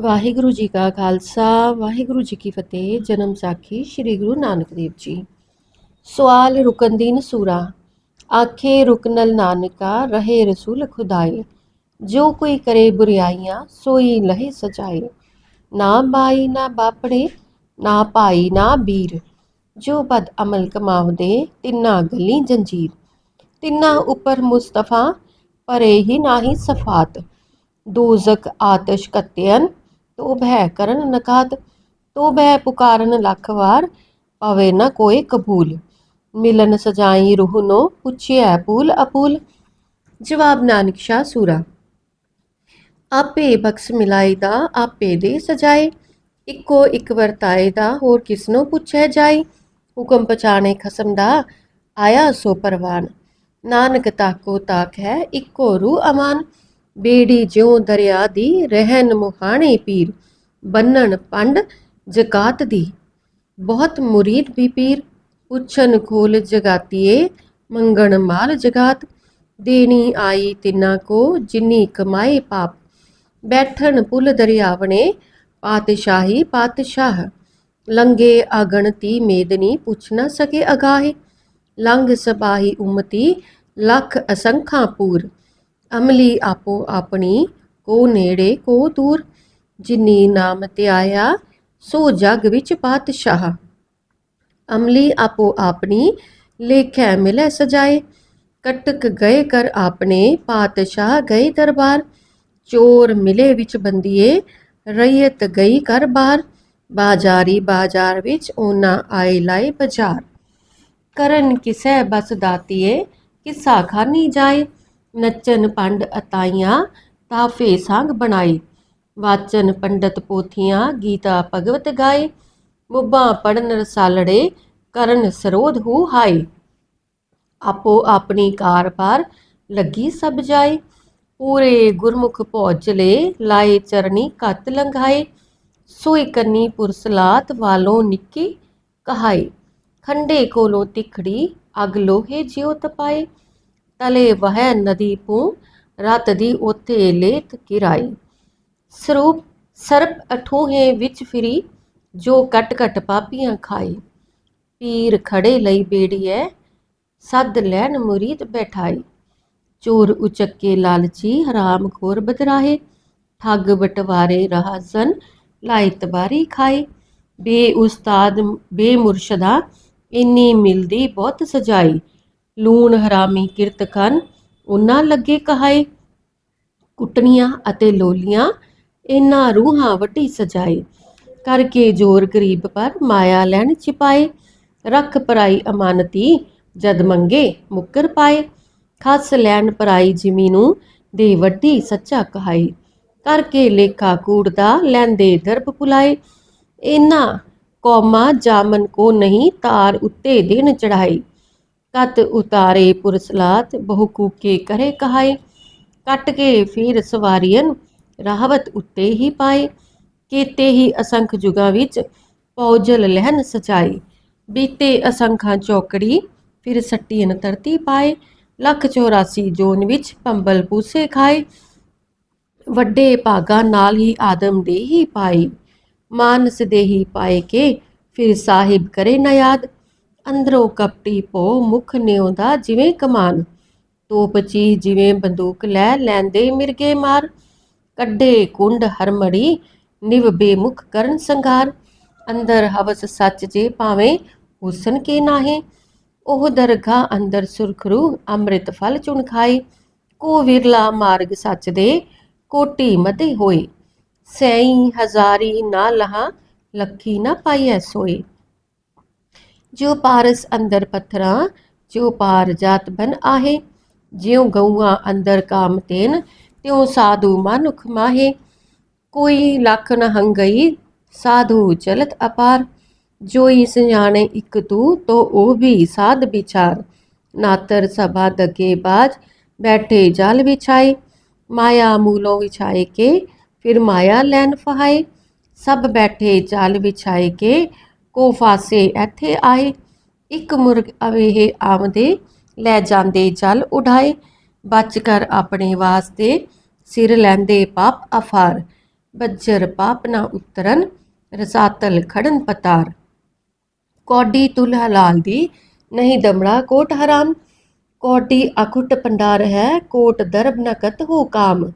ਵਾਹਿਗੁਰੂ ਜੀ ਕਾ ਖਾਲਸਾ, ਵਾਹਿਗੁਰੂ ਜੀ ਕੀ ਫਤਿਹ, ਜਨਮ ਸਾਖੀ ਸ੍ਰੀ ਗੁਰੂ ਨਾਨਕ ਦੇਵ ਜੀ। ਸਵਾਲ ਰੁਕਨਦੀਨ ਸੂਰਾ ਆਖੇ ਰੁਕਨਲ ਨਾਨਕਾ, ਰਹੇ ਰਸੂਲ ਖੁਦਾਏ ਜੋ ਕੋਈ ਕਰੇ ਬੁਰੀਆਈਆਂ, ਸੋਈ ਲਹੇ ਸਜਾਏ ਨਾ ਬਾਈ ਨਾ ਬਾਪੜੇ, ਨਾ ਭਾਈ, ਨਾ ਵੀਰ। ਜੋ ਬਦ ਅਮਲ ਕਮਾਵਦੇ ਤਿੰਨਾ ਗਲੀ ਜੰਜੀਰ। ਤਿੰਨਾ ਉੱਪਰ ਮੁਸਤਫਾ, ਪਰੇ ਹੀ ਨਾਹੀ ਸਫਾਤ। ਦੂਜ਼ਕ ਆਤਸ਼ ਕਤਿਅਨ ਤੋ ਭੈ ਕਰਨ ਨਕਾਤ ਤੋ ਭੈ ਪੁਕਾਰਨ ਲੱਖ ਵਾਰ, ਪਵੇ ਨ ਕੋਏ ਕਬੂਲ। ਮਿਲਨ ਸਜਾਈ ਰੂਹ ਨੋ ਪੁੱਛਿਆ ਪੂਲ ਅਪੂਲ। ਜਵਾਬ ਨਾਨਕ ਸ਼ਾਹ ਸੂਰਾ। ਆਪੇ ਬਖਸ਼ ਮਿਲਾਈ ਦਾ ਆਪੇ ਦੇ ਸਜਾਏ। ਇੱਕੋ ਇੱਕ ਵਰਤਾਏ ਦਾ ਹੋਰ ਕਿਸਨੋਂ ਪੁੱਛਿਆ ਜਾਈ ਹੁਕਮ ਪਛਾਣੇ ਖਸਮ ਦਾ ਆਇਆ ਸੋ ਪਰਵਾਨ। ਨਾਨਕ ਤਾਕੋ ਤਾਕ ਹੈ ਇੱਕੋ ਰੂ ਅਮਾਨ। ਬੇੜੀ ਜਿਉ ਦਰਿਆ ਦੀ ਰਹਿਨ ਮੁਹਾਣੇ ਪੀਰ, ਬੰਨਣ ਪੰਡ ਜਗਾਤ ਦੀ। ਬਹੁਤ ਮੁਰੀਦ ਵੀ ਪੀਰ, ਪੁੱਛਣ ਖੋਲ ਜਗਾਤੀਏ, ਮੰਗਣ ਮਾਲ ਜਗਾਤ। ਦੇਣੀ ਆਈ ਤਿੰਨਾ ਕੋ, ਜਿਨੀ ਕਮਾਏ ਪਾਪ। ਬੈਠਣ ਪੁੱਲ ਦਰਿਆਵਣੇ, ਪਾਤਸ਼ਾਹੀ ਪਾਤਸ਼ਾਹ। ਲੰਗੇ ਆਗਣਤੀ ਮੇਦਨੀ ਪੁੱਛ ਨਾ ਸਕੇ ਅਗਾਹੇ। ਲੰਘ ਸਬਾਹੀ ਉਮਤੀ, ਲੱਖ ਅਸੰਖਾਂ ਪੂਰ। ਅਮਲੀ ਆਪੋ ਆਪਣੀ, ਕੋ ਨੇੜੇ ਕੋ ਦੂਰ, ਜਿਨੀ ਨਾਮ ਤੇ ਸੋ ਜਗ ਵਿੱਚ ਪਾਤਸ਼ਾਹ। ਅਮਲੀ ਆਪੋ ਆਪਣੀ, ਲੇਖੈ ਮਿਲੈ ਸਜਾਏ, ਕਟਕ ਗਏ ਕਰ ਆਪਣੇ, ਪਾਤਸ਼ਾਹ ਗਏ ਦਰਬਾਰ। ਚੋਰ ਮਿਲੇ ਵਿੱਚ ਬੰਦੀਏ ਰਈਅਤ ਗਈ ਕਰ ਬਾਰ ਬਾਜ਼ਾਰੀ ਬਾਜ਼ਾਰ ਵਿੱਚ ਉਹਨਾਂ ਆਏ ਲਾਏ ਬਾਜ਼ਾਰ। ਕਰਨ ਕਿਸੈ ਬਸ ਦਾਤੀਏ, ਕਿਸਾ ਖਾਨੀ ਜਾਏ ਨੱਚਨ ਪੰਡ ਅਤਾਈਆਂ ਤਾਫੇ ਸੰਗ ਬਣਾਈ। ਵਾਚਨ ਪੰਡਤ ਪੋਥੀਆਂ, ਗੀਤਾ ਭਗਵਤ ਗਾਏ ਮੁੱਬਾਂ ਪੜਨ ਰਸਾਲੜੇ, ਕਰਨ ਸਰੋਧ ਹੂ ਹਾਈ। ਆਪੋ ਆਪਣੀ ਕਾਰ ਪਰ ਲੱਗੀ ਸਭ ਜਾਏ ਪੂਰੇ ਗੁਰਮੁਖ ਭੌਜਲੇ ਲਾਏ ਚਰਨੀ ਕੱਤ ਲੰਘਾਏ ਸੋਈ ਕੰਨੀ ਪੁਰਸਲਾਤ ਵਾਲੋਂ ਨਿੱਕੀ ਕਹਾਈ। ਖੰਡੇ ਕੋਲੋਂ ਤਿਖੜੀ ਅਗ ਲੋਹੇ ਜਿਉ ਤਪਾਏ ਤਲੇ ਵਹਿ ਨਦੀ ਪੂ, ਰਤ ਦੀ ਉਥੇ ਲੇਤ ਕਿਰਾਈ। ਸਰੂਪ, ਸਰਪ ਅਠੂਹੇ ਵਿੱਚ ਫਿਰੀ, ਜੋ ਕਟ ਕਟ ਪਾਪੀਆਂ ਖਾਈ। ਪੀਰ ਖੜੇ ਲਈ ਬੇੜੀਐ, ਸੱਦ ਲੈਣ ਮੁਰੀਦ ਬੈਠਾਈ। ਚੋਰ ਉਚੱਕੇ ਲਾਲਚੀ, ਹਰਾਮ ਖੋਰ ਬਦਰਾਹੇ। ਠੱਗ ਬਟਵਾਰੇ ਰਾਹਸਨ ਲਾਇ ਤਬਾਰੀ ਖਾਏ ਬੇ ਉਸਤਾਦ, ਬੇ ਮੁਰਸ਼ਦਾ, ਇੰਨੀ ਮਿਲਦੀ ਬਹੁਤ ਸਜਾਈ। ਲੂਣ, ਹਰਾਮੀ, ਕਿਰਤ ਕਰਨ ਉਨਾ ਲੱਗੇ ਕਹਾਏ। ਕੁੱਟਣੀਆਂ ਅਤੇ ਲੋਲੀਆਂ ਇਨਾ ਰੂਹਾਂ ਵੱਡੀ ਸਜਾਏ। ਕਰਕੇ ਜੋਰ ਗਰੀਬ ਪਰ ਮਾਇਆ ਲੈਣ ਛਿਪਾਏ। ਰੱਖ ਪਰਾਈ ਅਮਾਨਤੀ, ਜਦ ਮੰਗੇ ਮੁੱਕਰ ਪਾਏ। ਖਸ ਲੈਣ ਪਰਾਈ ਜਿਮੀ ਨੂੰ ਦੇ ਵੱਡੀ ਸੱਚਾ ਕਹਾਈ ਕਰਕੇ ਲੇਖਾ ਕੂੜਦਾ ਲੈਂਦੇ ਦਰਬ ਪੁਲਾਏ। ਇਹਨਾਂ ਕੌਮਾ ਜਾਮਨ ਕੋ ਨਹੀਂ ਤਾਰ ਉੱਤੇ ਦਿਨ ਚੜਾਈ ਕਤ ਉਤਾਰੇ ਪੁਰਸਲਾਤ ਬਹੁ ਕੂਕੇ ਕਰੇ ਕਹਾਏ। ਕੱਟ ਕੇ ਫਿਰ ਸਵਾਰੀਨ ਰਾਹਵਤ ਉੱਤੇ ਹੀ ਪਾਏ। ਕੀਤੇ ਹੀ ਅਸੰਖ ਜੁਗਾ ਵਿੱਚ ਪੌਜਲ ਲਹਿਨ ਸਚਾਈ ਬੀਤੇ ਅਸੰਖਾਂ ਚੌਕੜੀ ਫਿਰ ਸੱਟੀਨ ਧਰਤੀ ਪਾਏ। ਲੱਖ 84 ਜੋਨ ਵਿੱਚ ਪੰਬਲ ਪੂਸੇ ਖਾਏ। ਵੱਡੇ ਭਾਗਾ ਨਾਲ ਹੀ ਆਦਮ ਦੇਹੀ ਪਾਈ ਮਾਨਸ ਦੇਹੀ ਪਾਏ ਕੇ ਫਿਰ ਸਾਹਿਬ ਕਰੇ ਨਾ ਯਾਦ। ਅੰਦਰੋਂ ਕਪਟੀ ਪੋ, ਮੁਖ ਨਿਉਂਦਾ ਜਿਵੇਂ ਕਮਾਨ। ਤੋਪ ਚੀ ਜਿਵੇਂ ਬੰਦੂਕ ਲੈ ਲੈਂਦੇ ਮਿਰਗੇ ਮਾਰ। ਕੱਢੇ ਕੁੰਡ ਹਰਮੜੀ, ਨਿਵ ਬੇਮੁਖ ਕਰਨ ਸੰਘਾਰ। ਅੰਦਰ ਹਵਸ ਸੱਚ ਜੇ ਭਾਵੇਂ ਹੁਸਨ ਕੇ ਨਾਹੇ। ਉਹ ਦਰਗਾਹ ਅੰਦਰ ਸੁਰਖਰੂ ਅੰਮ੍ਰਿਤ ਫਲ ਚੁਣ ਖਾਏ ਕੋ ਵਿਰਲਾ ਮਾਰਗ ਸੱਚ ਦੇ, ਕੋਟੀ ਮਤੇ ਹੋਏ ਸੈਈ ਹਜ਼ਾਰੀ ਨਾ ਲਹਾ, ਲੱਖੀ ਨਾ ਪਾਈਐ ਸੋਏ ਜੋ ਪਾਰਸ ਅੰਦਰ ਪੱਥਰਾਂ ਜੋ ਪਾਰ ਜਾਤ ਬਨ ਆਹੇ। ਜਿਉ ਗਊਆਂ ਅੰਦਰ ਕਾਮ ਤੇਨ, ਤਿਉ ਸਾਧੂ ਮਨੁਖ ਮਾਹੇ। ਕੋਈ ਲੱਖ ਨ ਹੰਗਈ, ਸਾਧੂ ਚਲਤ ਅਪਾਰ। ਜੋਈ ਸਿਆਣੇ ਇੱਕ ਤੂੰ, ਤੋ ਉਹ ਵੀ ਸਾਧ ਵਿਚਾਰ। ਨਾਤਰ ਸਭਾ ਦਗੇ ਬਾਜ, ਬੈਠੇ ਜਲ ਵਿਛਾਏ। ਮਾਇਆ ਮੂਲੋ ਵਿਛਾਏ ਕੇ, ਫਿਰ ਮਾਇਆ ਲੈਨ ਫਹਾਏ। ਸਭ ਬੈਠੇ ਜਲ ਵਿਛਾਏ ਕੇ ਕੋ ਫਾਸੇ ਇੱਥੇ ਆਏ। ਇੱਕ ਮੁਰਗ ਅਵੇਹ ਆਮਦੇ ਲੈ ਜਾਂਦੇ ਜਲ ਉਡਾਏ। ਬਚ ਕਰ ਆਪਣੇ ਵਾਸਤੇ ਸਿਰ ਲੈਂਦੇ ਪਾਪ ਅਫਾਰ। ਬੱਜਰ ਪਾਪ ਨਾ ਉਤਰਨ, ਰਸਾਤਲ ਖੜਨ ਪਤਾਰ। ਕੌਡੀ ਤੁਲ ਹਲਾਲ ਦੀ ਨਹੀਂ ਦਮੜਾ ਕੋਟ ਹਰਾਮ। ਕੌਡੀ ਅਖੁੱਟ ਪੰਡਾਰ ਹੈ, ਕੋਟ ਦਰਬ ਨਕਤ ਹੋ ਕਾਮ।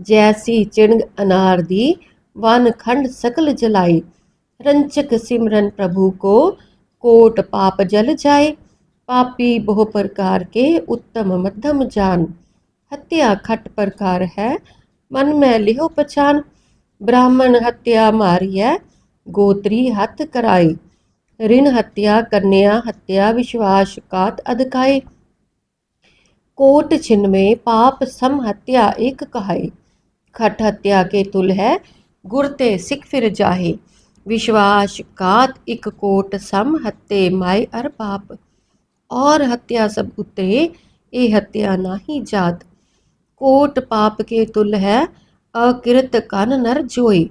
ਜੈਸੀ ਚਿਣਗ ਅਨਾਰ ਦੀ ਵਨ ਖੰਡ ਸਕਲ ਜਲਾਈ रंचक सिमरन प्रभु को कोट पाप जल जाए, पापी बहु प्रकार के उत्तम मध्यम जान। हत्या खट प्रकार है, मन में लिहो पहचान ब्राह्मण हत्या मारिय गोत्री हथ कराई ऋण हत्या, कन्या हत्या विश्वासघात अधिकाय कोट छिन्न में पाप सम हत्या एक कहाई खट हत्या के तुल है, गुरते सिख फिर जाहे। विश्वास कात इक कोट सम हत्ते माय अर पाप और हत्या सब उतरे ए हत्या नाही जात कोट पाप के तुल है अकृत कन नर जोई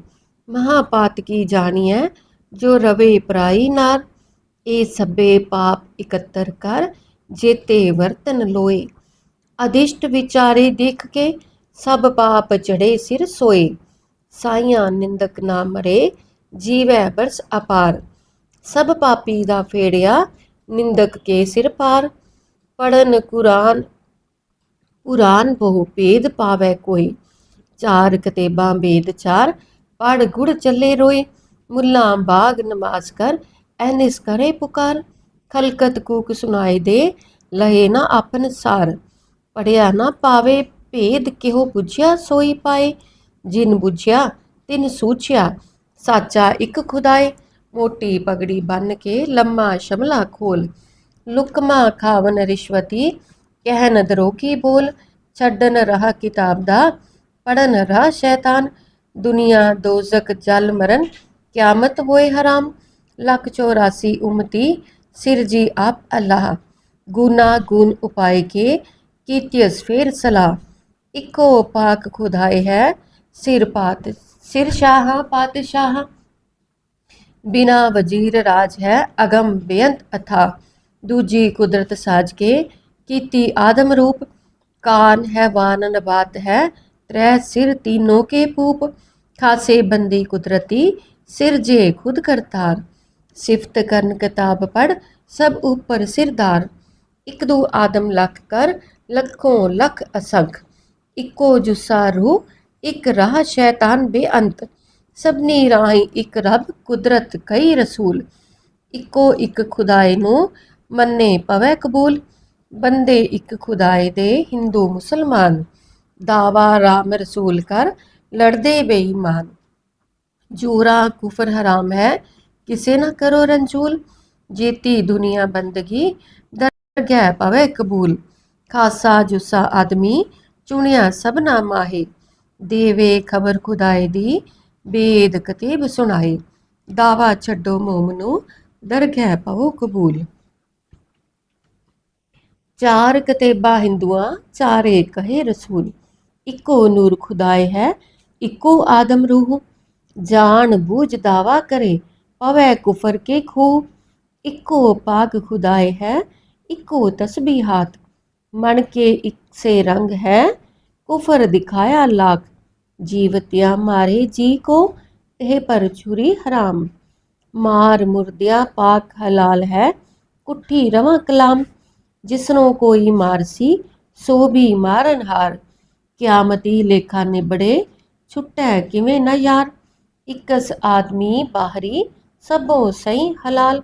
महापात की जानिए जो रवे पराई नार ए सभे पाप इकत्तर कर जेते वर्तन लोए ਅਦਿਸ਼ਟ ਵਿਚਾਰੇ ਦੇਖ ਕੇ ਸਭ ਪਾਪ ਚੜੇ ਸਿਰ ਸੋਏ ਸਾਈਆਂ ਨਿੰਦਕ ਨਾ ਮਰੇ ਜੀਵੈ ਬਰਸ ਅਪਾਰ। ਸਭ ਪਾਪੀ ਦਾ ਫੇੜਿਆ ਨਿੰਦਕ ਕੇ ਸਿਰ ਪਾਰ। ਪੜਨ ਕੁਰਾਨ ਪੁਰਾਨ ਬਹੁ ਭੇਦ ਪਾਵੈ ਕੋਈ। ਚਾਰ ਕਤੇਬਾਂ ਵੇਦ ਚਾਰ ਪੜ ਗੁੜ ਚੱਲੇ ਰੋਏ। ਮੁੱਲਾ ਬਾਗ ਨਮਾਜ਼ ਕਰ, ਐਨਿਸ ਕਰੇ ਪੁਕਾਰ। ਖਲਕਤ ਕੂਕ ਸੁਨਾਏ ਦੇ, ਲਹੇ ਨਾ ਆਪਨ ਸਾਰ। ਪੜਿਆ ਨਾ ਪਾਵੇ, ਭੇਦ ਕਿਹੋ ਬੁਝਿਆ ਸੋਈ ਪਾਏ। ਜਿਨ ਬੁਝਿਆ, ਤਿਨ ਸੂਚਿਆ ਸਾਚਾ ਇੱਕ ਖੁਦਾਏ, ਮੋਟੀ ਪਗੜੀ ਬੰਨ ਕੇ ਲੰਮਾ ਸ਼ਮਲਾ ਖੋਲ। ਲੁਕਮਾ ਖਾਵਨ ਰਿਸ਼ਵਤੀ ਕਹਿਨ ਦਰੋਕੀ ਬੋਲ। ਛੱਡਨ ਰਹਾ ਕਿਤਾਬ ਦਾ ਪੜਨ ਰਹਾ ਸ਼ੈਤਾਨ। ਦੁਨੀਆ ਦੋਜ਼ਕ ਜਲ ਮਰਨ, ਕਿਆਮਤ ਹੋਏ ਹਰਾਮ। ਲੱਖ 84 ਉਮਤੀ ਸਿਰ ਜੀ ਆਪ ਅੱਲਾਹ। ਗੁਨਾ ਗੁਨ ਉਪਾਏ ਕੇ ਕੀਤਿਯਸ ਫੇਰ ਸਲਾ ਇੱਕੋ ਪਾਕ ਖੁਦਾਏ ਹੈ ਸਿਰ ਪਾਤ ਸਿਰ ਸ਼ਾਹ ਪਾਤਸ਼ਾਹ ਬਿਨਾ ਵਜ਼ੀਰ ਰਾਜ ਹੈ, ਅਗਮ ਬੇਅੰਤ ਅਥਾ। ਦੂਜੀ ਕੁਦਰਤ ਸਾਜ ਕੇ ਕੀਤੀ ਆਦਮ ਰੂਪ। ਕਾਨ ਹੈ, ਵਾਨ ਨਬਾਤ ਹੈ, ਤ੍ਰੈ ਸਿਰ ਤੀਨੋਂ ਕੇ ਪੂਪ। ਖਾਸੇ ਬੰਦੀ ਕੁਦਰਤੀ, ਸਿਰ ਜੇ ਖੁਦ ਕਰਤਾਰ। ਸਿਫਤ ਕਰਨ ਕਿਤਾਬ ਪੜ ਸਭ ਉਪਰ ਸਿਰਦਾਰ ਇੱਕ ਦੋ ਆਦਮ ਲੱਖ ਕਰ, ਲੱਖੋਂ ਲੱਖ ਅਸੰਖ। ਇੱਕੋ ਜੁਸਾ ਰੂ ਇੱਕ ਰਾਹ ਸ਼ੈਤਾਨ ਬੇਅੰਤ, ਸਭਨੀ ਰਾਹੀਂ ਇੱਕ ਰੱਬ ਕੁਦਰਤ ਕਈ ਰਸੂਲ। ਇੱਕੋ ਇੱਕ ਖੁਦਾਏ ਨੂੰ ਮੰਨੇ ਪਵੇ ਕਬੂਲ, ਬੰਦੇ ਇੱਕ ਖੁਦਾਏ ਦੇ ਹਿੰਦੂ ਮੁਸਲਮਾਨ। ਦਾਵਾ ਰਾਮ ਰਸੂਲ ਕਰ ਲੜਦੇ ਬੇਈਮਾਨ। ਜੂਰਾ ਕੁਫਰ ਹਰਾਮ ਹੈ, ਕਿਸੇ ਨਾ ਕਰੋ ਰੰਜੂਲ। ਜੀਤੀ ਦੁਨੀਆ ਬੰਦਗੀ, ਦਰਗਹਿ ਪਵੇ ਕਬੂਲ। ਖਾਸਾ ਜੁਸਾ ਆਦਮੀ ਚੁਣਿਆ ਸਭਨਾ ਮਾਹੇ। ਦੇਵੇ ਖਬਰ ਖੁਦਾਏ ਦੀ ਬੇਦ ਕਤੇਬ ਸੁਣਾਏ। ਦਾਵਾ ਛੱਡੋ ਮੋਮ ਨੂੰ, ਦਰਗਹਿ ਪਵੋ ਕਬੂਲ। ਚਾਰ ਕਤੇਬਾ ਹਿੰਦੂਆਂ, ਚਾਰੇ ਕਹੇ ਰਸੂਲ। ਇੱਕੋ ਨੂਰ ਖੁਦਾਏ ਹੈ, ਇੱਕੋ ਆਦਮ ਰੂਹ। ਜਾਣ ਬੂਝ ਦਾਵਾ ਕਰੇ, ਪਵੇ ਕੁਫਰ ਕੇ ਖੂ ਇੱਕੋ ਪਾਕ ਖੁਦਾਏ ਹੈ, ਇੱਕੋ ਤਸਬੀਹਾਤ। ਮਨ ਕੇ ਇੱਕ ਸੇ ਰੰਗ ਹੈ ਕੁਫਰ ਦਿਖਾਇਆ ਲਾਖ। ਜੀਵਤਿਆ ਮਾਰੇ ਜੀ ਕੋ, ਇਹ ਪਰ ਛੁਰੀ ਹਰਾਮ। ਮਾਰ ਮੁਰਦਿਆ ਪਾਕ ਹਲਾਲ ਹੈ, ਕੁੱਠੀ ਰਵਾ ਕਲਾਮ। ਜਿਸਨੋਂ ਕੋਈ ਮਾਰਸੀ ਸੋ ਵੀ ਮਾਰਨ ਹਾਰ। ਕਿਆਮਤੀ ਲੇਖਾ ਨਿਬੜੇ, ਛੁੱਟੈ ਕਿਵੇਂ ਨਾ ਯਾਰ। ਇਕਸ ਆਦਮੀ ਬਾਹਰੀ, ਸਭੋ ਸਹੀ ਹਲਾਲ।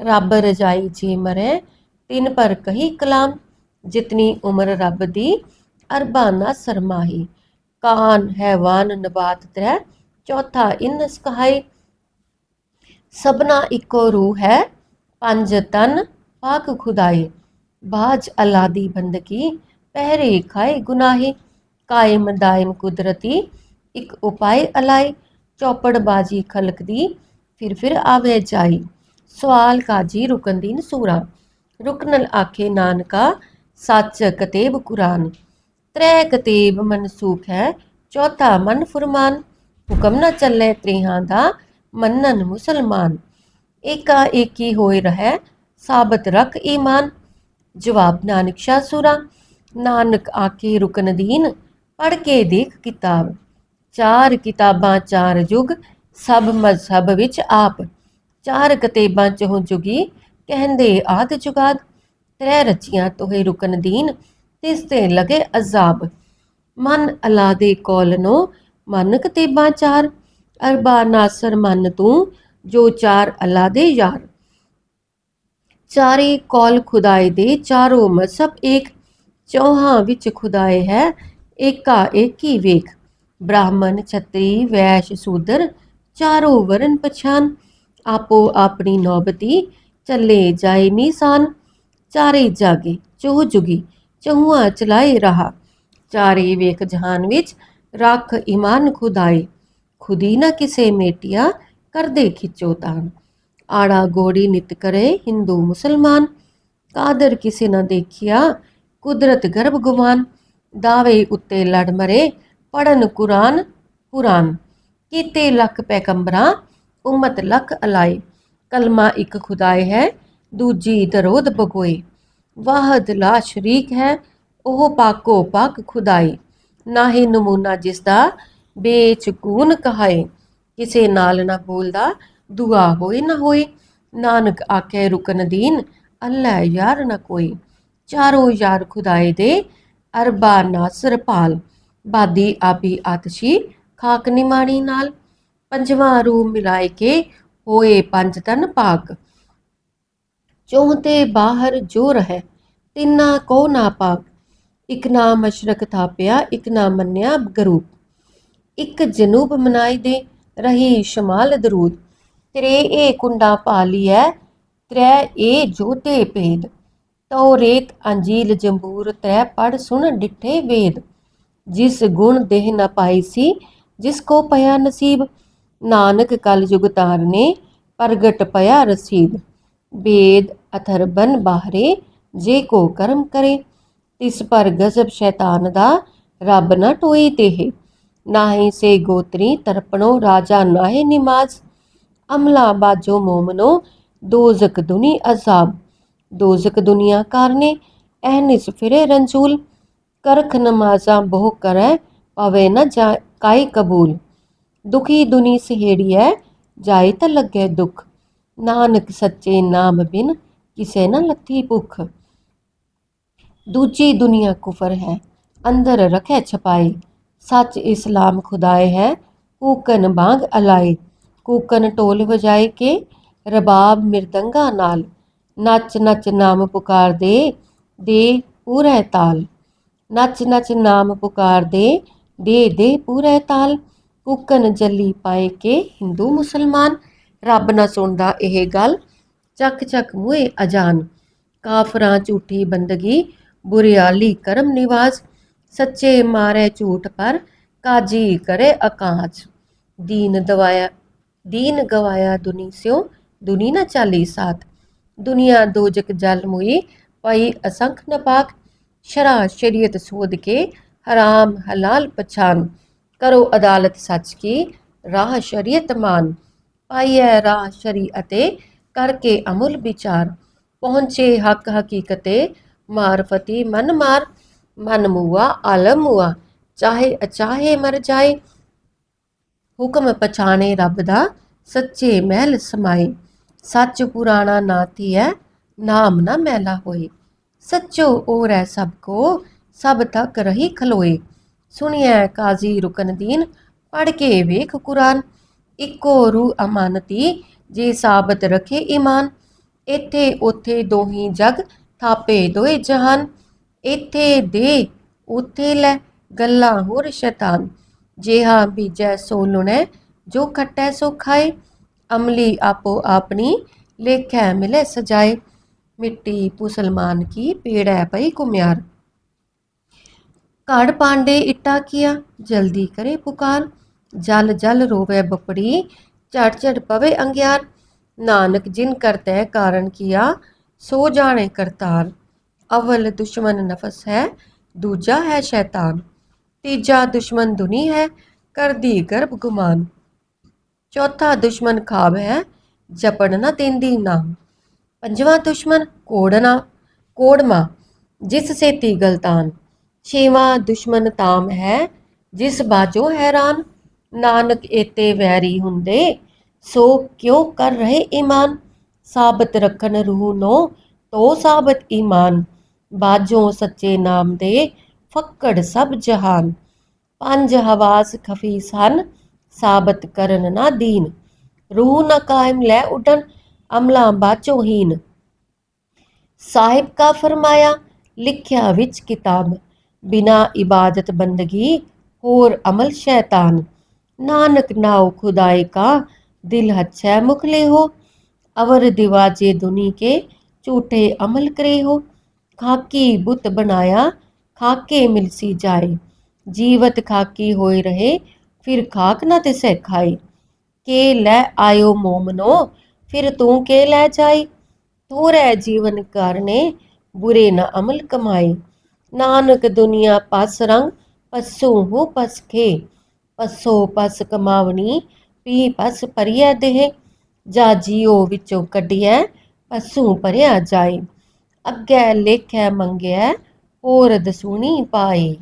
ਰੱਬ ਰਜਾਈ ਜੀ ਮਰੇ, ਤਿੰਨ ਪਰ ਕਹੀ ਕਲਾਮ। ਜਿਤਨੀ ਉਮਰ ਰੱਬ ਦੀ ਅਰਬਾਨਾ ਸਰਮਾਹੀ। ਕਾਨ ਹੈਵਾਨ ਨਬਾਤ ਤ੍ਰੈ ਚੌਥਾ ਇਨਸ ਕਹਾਈ ਸਭਨਾ ਇੱਕੋ ਰੂਹ ਹੈ, ਪੰਜ ਤਨ, ਪਾਕ ਖੁਦਾਏ ਬਾਜ ਅੱਲਾ ਬੰਦਗੀ ਪਹਿਰੇ ਖਾਏ ਗੁਨਾਹੀ। ਕਾਇਮ ਦਾਇਮ ਕੁਦਰਤੀ, ਇੱਕ ਉਪਾਏ ਅਲਾਈ। ਚੌਪੜਬਾਜ਼ੀ ਖਲਕ ਦੀ ਫਿਰ ਫਿਰ ਆਵੇ ਜਾਈ। ਸਵਾਲ ਕਾਜੀ ਰੁਕਨਦੀਨ ਸੂਰਾ। ਰੁਕਨਲ ਆਖੇ ਨਾਨਕਾ, ਸੱਚ ਕਤੇਬ ਕੁਰਾਨ। ਤ੍ਰੈ ਕਤੇਬ ਮਨਸੂਖ ਹੈ, ਚੌਥਾ ਮਨ ਫਰਮਾਨ। ਹੁਕਮ ਨਾ ਚੱਲੇ ਤ੍ਰਿਹਾਂ ਦਾ, ਮੰਨਨ ਮੁਸਲਮਾਨ। ਏਕਾ ਏਕੀ ਹੋਏ ਰਹਿ, ਸਾਬਤ ਰਖ ਈਮਾਨ। ਜਵਾਬ ਨਾਨਕ ਸ਼ਾਹ ਸੂਰਾ, ਨਾਨਕ ਆਕੇ ਰੁਕਨ ਦੀਨ ਪੜ ਕੇ ਦੇਖ ਕਿਤਾਬ। ਚਾਰ ਕਿਤਾਬਾਂ ਚਾਰ ਯੁਗ ਸਭ ਮਜ਼ਹਬ ਵਿੱਚ ਆਪ। ਚਾਰ ਕਤੇਬਾਂ ਚੋਂ ਜੁਗੀ, ਕਹਿੰਦੇ ਆਦ ਜੁਗਾਦ। ਤ੍ਰੈ ਰਚੀਆਂ ਤੋਹੇ ਰੁਕਨ ਦੀਨ ਤਿਸ ਤੇ ਲਗੇ ਅਜ਼ਾਬ। ਮਨ ਅਲਾ ਦੇ ਕੋਲ ਮਨ ਕਤੇਬਾਂ ਚਾਰ ਅਰਬਾ ਨਾਸਰ ਮਨ ਤੂੰ, ਜੋ ਚਾਰ ਅੱਲਾ ਦੇ ਯਾਰ। ਚਾਰੇ ਕੌਲ ਖੁਦਾਏ ਦੇ ਚਾਰੋਂ ਮਜ਼ਹਬ ਏਕ। ਚੌਹਾਂ ਵਿੱਚ ਖੁਦਾਏ ਹੈ, ਏਕਾ ਏਕੀ ਵੇਖ। ਬ੍ਰਾਹਮਣ, ਛਤਰੀ, ਵੈਸ਼, ਸੂਦਰ, ਚਾਰੋਂ ਵਰਨ ਪਛਾਨ। ਆਪੋ ਆਪਣੀ ਨੌਬਤੀ, ਚੱਲੇ ਜਾਏ ਨਿਸ਼ਾਨ ਚਾਰੇ ਜਾਗੇ, ਚੋਹ ਜੁਗੀ। ਚਹੁਆ ਚਲਾਏ ਰਹਾ। ਚਾਰੇ ਵੇਖ ਜਹਾਨ ਵਿੱਚ ਰੱਖ ਈਮਾਨ ਖੁਦਾਏ ਖੁਦੀ ਨਾ ਕਿਸੇ ਮੇਟਿਆ ਕਰਦੇ ਖਿੱਚੋ ਤਾਨ ਆੜਾ ਗੋੜੀ ਨਿਤ ਕਰੇ ਹਿੰਦੂ ਮੁਸਲਮਾਨ। ਕਾਦਰ ਕਿਸੇ ਨਾ ਦੇਖਿਆ ਕੁਦਰਤ ਗਰਭ ਗੁਮਾਨ ਦਾਵੇ ਉੱਤੇ ਲੜ ਮਰੇ ਪੜਨ ਕੁਰਾਨ ਕੁਰਾਨ ਕੀਤੇ ਲੱਖ ਪੈਗੰਬਰਾਂ, ਉਮਤ ਲੱਖ ਅਲਾਏ। ਕਲਮਾ ਇੱਕ ਖੁਦਾਏ ਹੈ, ਦੂਜੀ ਦਰੋਦ ਬਗੋਏ ਵਾਹਦ ਲਾ ਸ਼ਰੀਕ ਹੈ, ਉਹ ਪਾਕੋ ਪਾਕ ਖੁਦਾਈ। ਨਾ ਹੀ ਨਮੂਨਾ ਜਿਸ ਦਾ ਬੇਚਕੂਨ ਕਹਾਏ। ਕਿਸੇ ਨਾਲ ਨਾ ਬੋਲਦਾ, ਦੁਆ ਹੋਈ ਨਾ ਹੋਈ। ਨਾਨਕ ਆਖੇ, ਰੁਕਨ ਦੀਨ, ਅੱਲਾ ਯਾਰ ਨਾ ਕੋਈ। ਚਾਰੋ ਯਾਰ ਖੁਦਾਏ ਦੇ ਅਰਬਾ ਨਾਸਰ ਪਾਲ ਬਾਦੀ ਆਪੀ ਆਤਸ਼ੀ, ਖਾਕ ਨਿਮਾਣੀ ਨਾਲ। ਪੰਜਵਾਂ ਰੂਹ ਮਿਲਾਏ ਕੇ ਹੋਏ ਪੰਜ ਤਨ ਪਾਕ ਚੌਹ ਤੇ ਬਾਹਰ ਜੋ ਰਹਿ, ਤਿੰਨਾ ਕੋ ਨਾ ਪਾਕ। ਇਕ ਨਾ ਮਸ਼ਰਕ ਥਾਪਿਆ, ਇਕ ਨਾ ਮੰਨਿਆ ਗਰੂਪ। ਇੱਕ ਜਨੂਬ ਮਨਾਈ ਦੇ, ਰਹੀ ਸ਼ਮਾਲ ਦਰੂਦ। ਤਰੇ ਇਹ ਕੁੰਡਾ ਪਾਲੀਐ ਤ੍ਰੈ ਇਹ ਜੋਤੇ ਭੇਦ। ਤੋ ਰੇਤ ਅੰਜੀਲ ਜੰਬੂਰ, ਤ੍ਰੈ ਪੜ ਸੁਣ ਡਿਠੇ ਵੇਦ। ਜਿਸ ਗੁਣ ਦੇਹ ਨ ਪਾਈ ਸੀ, ਜਿਸ ਕੋ ਪਿਆ ਨਸੀਬ। ਨਾਨਕ ਕਲ ਯੁਗ ਤਾਰਨੇ, ਪ੍ਰਗਟ ਪਿਆ ਰਸੀਬ। ਵੇਦ ਅਥਰ ਬਨ ਬਾਹਰੇ, ਜੇ ਕੋ ਕਰਮ ਕਰੇ, ਤਿਸ ਪਰ ਗਜ਼ਬ ਸ਼ੈਤਾਨ ਦਾ ਰੱਬ ਨਾ ਟੋਈ ਦੇਹ। ਨਾਹੀ ਸੇ ਗੋਤਰੀ ਤਰਪਣੋ, ਰਾਜਾ ਨਾਹੇ ਨਿਮਾਜ਼। ਅਮਲਾ ਬਾਜੋ ਮੋਮਨੋ, ਦੋਜ਼ਕ ਦੁਨੀ ਅਜ਼ਾਬ। ਦੋਜ਼ਕ ਦੁਨੀਆ ਕਾਰਨੇ ਐਨਿਸ ਫਿਰੇ ਰੰਜੂਲ। ਕਰਖ ਨਮਾਜ਼ਾਂ ਬਹੁ ਕਰੈ, ਪਵੇ ਨ ਜਾ ਕਾਈ ਕਬੂਲ। ਦੁਖੀ ਦੁਨੀ ਸਹੇੜੀਐ ਜਾਏ ਤਾਂ ਲੱਗੈ ਦੁਖ। ਨਾਨਕ ਸੱਚੇ ਨਾਮ ਬਿਨ ਕਿਸੇ ਨ ਲੱਥੀ ਭੁਖ। ਦੂਜੀ ਦੁਨੀਆ ਕੁਫਰ ਹੈ, ਅੰਦਰ ਰਖੇ ਛਪਾਏ ਸੱਚ ਇਸਲਾਮ ਖੁਦਾਏ ਹੈ, ਕੂਕਨ ਬਾਗ ਅਲਾਏ ਕੂਕਨ ਢੋਲ ਵਜਾਏ ਕੇ ਰਬਾਬ ਮਿਰਦੰਗਾ ਨਾਲ। ਨੱਚ ਨੱਚ ਨਾਮ ਪੁਕਾਰਦੇ ਦੇ ਪੂਰੇ ਤਾਲ। ਨੱਚ ਨੱਚ ਨਾਮ ਪੁਕਾਰਦੇ ਦੇ ਦੇ ਪੂਰੇ ਤਾਲ। ਕੂਕਨ ਜੱਲੀ ਪਾਏ ਕੇ ਹਿੰਦੂ ਮੁਸਲਮਾਨ। ਰੱਬ ਨਾ ਸੁਣਦਾ ਇਹ ਗੱਲ। ਚੱਕ ਚੱਕ ਮੂਏ ਅਜਾਨ। ਕਾਫਰਾਂ ਝੂਠੀ ਬੰਦਗੀ, ਬੁਰਿਆਲੀ ਕਰਮ ਨਿਵਾਸ ਸੱਚੇ ਮਾਰੇ ਝੂਠ ਪਰ ਕਾਜੀ ਕਰੇ ਅਕਾਜ। ਦੀਨ ਦਵਾਇਆ, ਦੀਨ ਗਵਾਇਆ ਦੁਨੀ ਸਿਓ ਦੁਨੀ ਨਾ ਚਾਲੀ ਸਾਥ। ਦੁਨੀਆ ਦੋਜਕ ਜਲ ਮੁਈ, ਪਈ ਅਸੰਖ ਨਪਾਕ ਸ਼ਰਾ ਸ਼ਰੀਅਤ ਸੋਧ ਕੇ ਹਰਾਮ ਹਲਾਲ ਪਛਾਨ। ਕਰੋ ਅਦਾਲਤ ਸੱਚ ਕੀ, ਰਾਹ ਸ਼ਰੀਅਤ ਮਾਨ। ਪਾਈਐ ਰਾਹ ਸ਼ਰੀਅਤੇ ਕਰਕੇ ਅਮੁਲ ਵਿਚਾਰ। ਪਹੁੰਚੇ ਹੱਕ ਹਕੀਕਤੇ, ਮਾਰਫਤੀ ਮਨ ਮਾਰ, ਮਨ ਮੁਆ ਆਲਮ ਮੁਆ। ਚਾਹੇ ਅਚਾਹੇ ਮਰ ਜਾਏ, ਹੁਕਮ ਪਛਾਣੇ ਰੱਬ ਦਾ, ਸੱਚੇ ਮਹਿਲ ਸਮਾਏ। ਸੱਚ ਪੁਰਾਣਾ ਨਾਤੀ ਹੈ ਨਾਮ ਨਾ ਮੈਲਾ ਹੋਏ। ਸੱਚੋ ਔਰ ਰਹਿ ਸਭ ਕੋ, ਸਭ ਤੱਕ ਰਹੀ ਖਲੋਏ। ਸੁਣਿਐ ਕਾਜ਼ੀ ਰੁਕਨਦੀਨ ਪੜ ਕੇ ਵੇਖ ਕੁਰਾਨ। ਇੱਕੋ ਰੂ ਅਮਾਨਤੀ ਜੇ ਸਾਬਤ ਰਖੇ ਈਮਾਨ। ਇੱਥੇ ਉਥੇ ਦੋਹੀ ਜਗ ਥਾਪੇ ਦੋਏ ਜਹਾਨ। ਇੱਥੇ ਦੇ ਉਥੇ ਲੈ ਗੱਲਾਂ ਹੋਰ ਸ਼ੈਤਾਨ। ਜਿਹਾ ਬੀਜੈ ਸੋ ਲੁਣੈ, ਜੋ ਖੱਟੈ ਸੋ ਖਾਏ। ਅਮਲੀ ਆਪੋ ਆਪਣੀ, ਲੇਖੈ ਮਿਲੇ ਸਜਾਏ। ਮਿੱਟੀ ਪੁਸਲਮਾਨ ਕੀ ਪੇੜੈ ਪਈ ਕੁਮਿਆਰ ਘੜ ਪਾਂਡੇ ਇੱਟਾ ਕੀਆ, ਜਲਦੀ ਕਰੇ ਪੁਕਾਰ। ਜਲ ਜਲ ਰੋਵੇ ਬਪੜੀ, ਝੜ ਝੜ ਪਵੇ ਅੰਗਿਆਰ। ਨਾਨਕ ਜਿਨ ਕਰਤੈ ਕਾਰਨ ਕੀਆ, ਸੋ ਜਾਣੇ ਕਰਤਾਰ। ਅਵਲ ਦੁਸ਼ਮਨ ਨਫਸ ਹੈ, ਦੂਜਾ ਹੈ ਸ਼ੈਤਾਨ। ਤੀਜਾ ਦੁਸ਼ਮਨ ਦੁਨੀ ਹੈ ਕਰਦੀ ਗਰਭ ਗੁਮਾਨ। ਚੌਥਾ ਦੁਸ਼ਮਨ ਖਾਬ ਹੈ, ਜਪਣ ਨਾ ਦਿੰਦੀ ਨਾਮ। ਪੰਜਵਾਂ ਦੁਸ਼ਮਨ ਕੋੜਨਾ ਕੋੜਮਾ ਜਿਸ ਸੇਤੀ ਗਲਤਾਨ। ਛੇਵਾਂ ਦੁਸ਼ਮਨ ਤਾਮ ਹੈ, ਜਿਸ ਬਾਜੋ ਹੈਰਾਨ। ਨਾਨਕ ਏਤੇ ਵੈਰੀ ਹੁੰਦੇ, ਸੋ ਕਿਉ ਕਰ ਰਹੇ ਈਮਾਨ? ਸਾਬਤ ਰੱਖਣ ਰੂਹ ਨੋ ਤੋ ਸਾਬਤ ਈਮਾਨ। ਬਾਝੋਂ ਸੱਚੇ ਨਾਮ ਦੇ ਫੱਕੜ ਸਭ ਜਹਾਨ। ਪੰਜ ਹਵਾਸ ਖਫੀਸ ਹਨ ਸਾਬਤ ਕਰਨ ਨਾ ਦੀਨ। ਰੂਹ ਨਾ ਕਾਇਮ ਲੈ ਉਡਨ ਅਮਲਾ ਬਾਚੋ ਹੀਨ। ਸਾਹਿਬ ਕਾ ਫਰਮਾਇਆ, ਲਿਖਿਆ ਵਿੱਚ ਕਿਤਾਬ। ਬਿਨਾ ਇਬਾਦਤ ਬੰਦਗੀ, ਹੋਰ ਅਮਲ ਸ਼ੈਤਾਨ। ਨਾਨਕ ਨਾਉ ਖੁਦਾਏ ਕਾ, ਦਿਲ ਹੱਛੈ ਮੁਖਲੇ ਹੋ। ਅਵਰ ਦਿਵਾਜੇ ਦੁਨੀ ਕੇ, ਝੂਠੇ ਅਮਲ ਕਰੇ ਹੋ। ਖਾਕੀ ਬੁੱਤ ਬਣਾਇਆ, ਖਾਕੇ ਮਿਲਸੀ ਜਾਏ। ਜੀਵਤ ਖਾਕੀ ਹੋਏ ਰਹੇ, ਫਿਰ ਖਾਕ ਨਾ ਤੇ ਸਹਿ ਖਾਏ। ਕੇ ਲੈ ਆਇਓ ਮੋਮਨੋ, ਫਿਰ ਤੂੰ ਕੇ ਲੈ ਜਾਈ ਤੋਰੈ ਜੀਵਨ ਕਰਨੇ, ਬੁਰੇ ਨਾ ਅਮਲ ਕਮਾਏ। ਨਾਨਕ ਦੁਨੀਆ ਪਸ ਰੰਗ, ਪਸੂ ਹੋ ਪਸ ਪਸੋ ਪਸ ਕਮਾਵਣੀ, ਪੀ ਪਸ ਪਰਿਆ ਦੇਹ, ਜਾ ਜੀਓ ਵਿੱਚੋਂ ਕੱਢਿਐ, ਪਸੂ ਭਰਿਆ ਜਾਏ। ਅੱਗੇ ਲੇਖੈ ਮੰਗਿਆ ਹੋਰ ਦਸੂਣੀ ਪਾਏ।